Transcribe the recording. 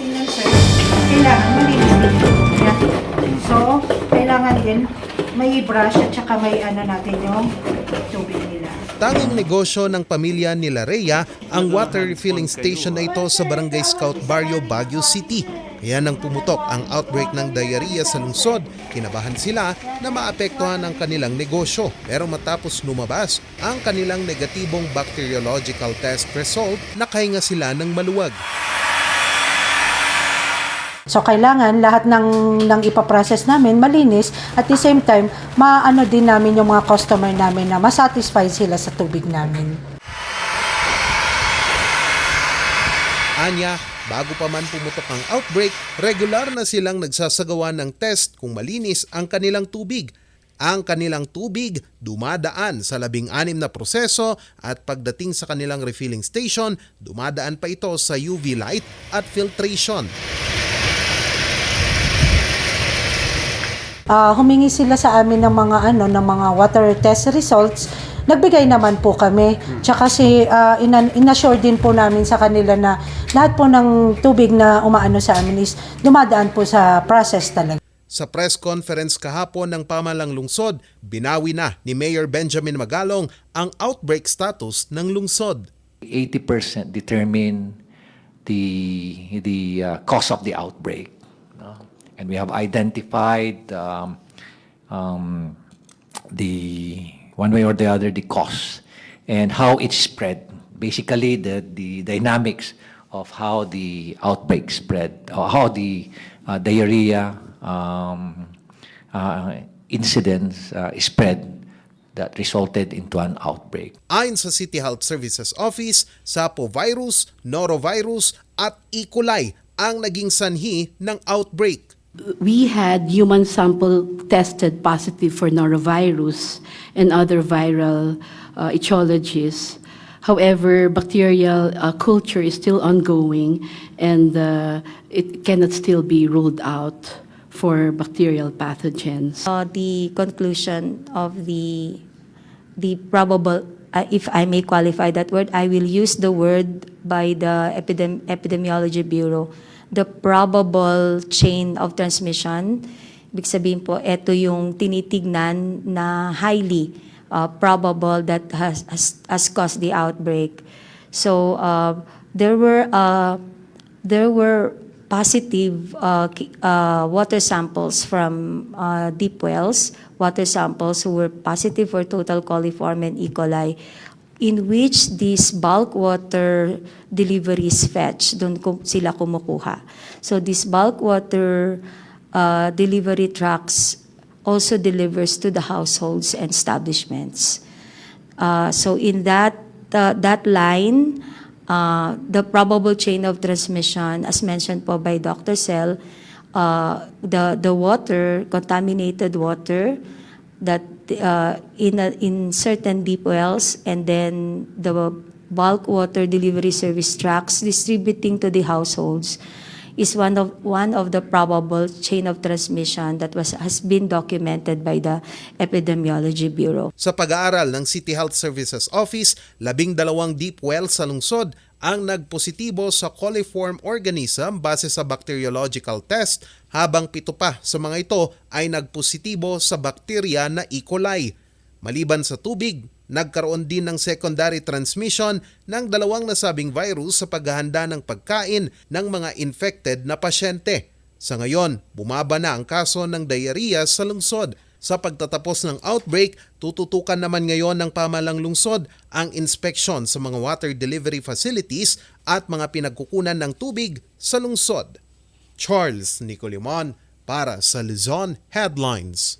testing ng sir, kailangan malinis din. Yan. So, kailangan din may brush at saka may ano natin yung tubig nila. Tanging negosyo ng pamilya nila Rhea ang water refilling station na ito sa Barangay Scout Barrio, Baguio City. Kaya nang pumutok ang outbreak ng diarrhea sa lungsod, kinabahan sila na maapektuhan ang kanilang negosyo. Pero matapos lumabas ang kanilang negatibong bacteriological test result, nakahinga sila ng maluwag. So, kailangan lahat ng, ng ipaprocess namin malinis at the same time, maano din namin yung mga customer namin na masatisfied sila sa tubig namin. Anya, bago pa man pumutok ang outbreak, regular na silang nagsasagawa ng test kung malinis ang kanilang tubig. Ang kanilang tubig dumadaan sa labing anim na proseso at pagdating sa kanilang refilling station, dumadaan pa ito sa UV light at filtration. Ah, humingi sila sa amin ng mga ano ng mga water test results. Nagbigay naman po kami. Tsaka si ah, inan- inassure din po namin sa kanila na lahat po ng tubig na umaano sa amin is dumadaan po sa process talaga. Sa press conference kahapon ng pamalang lungsod, binawi na ni Mayor Benjamin Magalong ang outbreak status ng lungsod. 80% determine the the uh, cause of the outbreak. And we have identified um, um, the one way or the other the cause and how it spread. Basically, the the dynamics of how the outbreak spread, or how the uh, diarrhea um, uh, incidents uh, spread that resulted into an outbreak. Ayon sa City Health Services Office, sapovirus, norovirus at E. coli ang naging sanhi ng outbreak. We had human sample tested positive for norovirus and other viral uh, etiologies. However, bacterial uh, culture is still ongoing and uh, it cannot still be ruled out for bacterial pathogens. uh, the conclusion of the the probable uh, if I may qualify that word I will use the word by the epidem- epidemiology bureau the probable chain of transmission. Ibig sabihin po ito yung tinitignan na highly uh, probable that has, has has caused the outbreak. So uh, there were uh, there were positive uh, uh, water samples from uh, deep wells, water samples who were positive for total coliform and E. coli, in which these bulk water deliveries fetch, doon sila kumukuha. So this bulk water uh, delivery trucks also delivers to the households and establishments. Uh, so in that uh, that line, uh, the probable chain of transmission, as mentioned po by Dr. Sell, uh, the the water, contaminated water, that Uh, in a, in certain deep wells, and then the bulk water delivery service trucks distributing to the households is one of one of the probable chain of transmission that was has been documented by the epidemiology bureau. Sa pag-aaral ng City Health Services Office, labing dalawang deep well sa lungsod ang nagpositibo sa coliform organism base sa bacteriological test habang pito pa sa mga ito ay nagpositibo sa bakterya na E. coli. Maliban sa tubig, nagkaroon din ng secondary transmission ng dalawang nasabing virus sa paghahanda ng pagkain ng mga infected na pasyente. Sa ngayon, bumaba na ang kaso ng diarrhea sa lungsod. Sa pagtatapos ng outbreak, tututukan naman ngayon ng pamalang lungsod ang inspeksyon sa mga water delivery facilities at mga pinagkukunan ng tubig sa lungsod. Charles Nicolimon para sa Luzon Headlines.